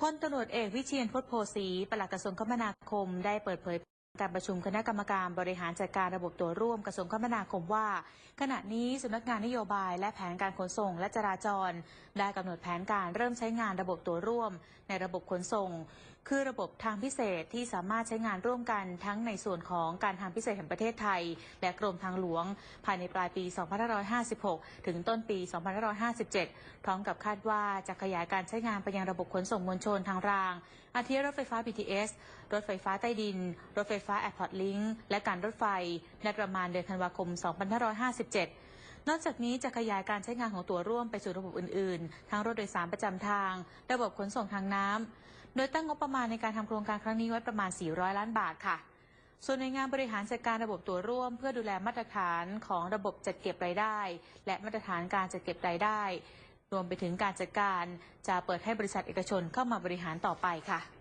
พลตำรวจเอกวิเชียนพจน์โพสีปลัดกระทรวงคมนาคมได้เปิดเผย การประชุมคณะกรรมการบริหารจัดการระบบตัวร่วมกระทรวงคมนาคมว่า ขณะนี้สำนักงานนโยบายและแผนการขนส่งและจราจร ได้กำหนดแผนการเริ่มใช้งานระบบตัวร่วม ในระบบขนส่ง คือระบบทางพิเศษที่สามารถใช้งานร่วมกันทั้งในส่วนของการทางพิเศษแห่งประเทศไทย และกรมทางหลวง ภายในปลายปี 2556 ถึงต้นปี 2557 พร้อมกับคาดว่าจะขยายการใช้งานไปยังระบบขนส่งมวลชนทางราง อาทิรถไฟฟ้า BTS รถไฟฟ้าใต้ดิน รถไฟฟ้า Airport Link และการรถไฟในประมาณเดือนธันวาคม 2557 นอกจากนี้จะขยายการใช้งานของตัวร่วมไปสู่ระบบอื่นๆ ทั้งรถโดยสารประจำทาง ระบบขนส่งทางน้ำ โดยตั้งงบประมาณในการทำโครงการครั้งนี้ไว้ประมาณ 400 ล้านบาทค่ะส่วนในงานบริหารจัดการระบบตัวร่วม เพื่อดูแลมาตรฐานของระบบจัดเก็บรายได้ และมาตรฐานการจัดเก็บรายได้ รวมไปถึงการจัดการจะเปิดให้บริษัทเอกชนเข้ามาบริหารต่อไปค่ะ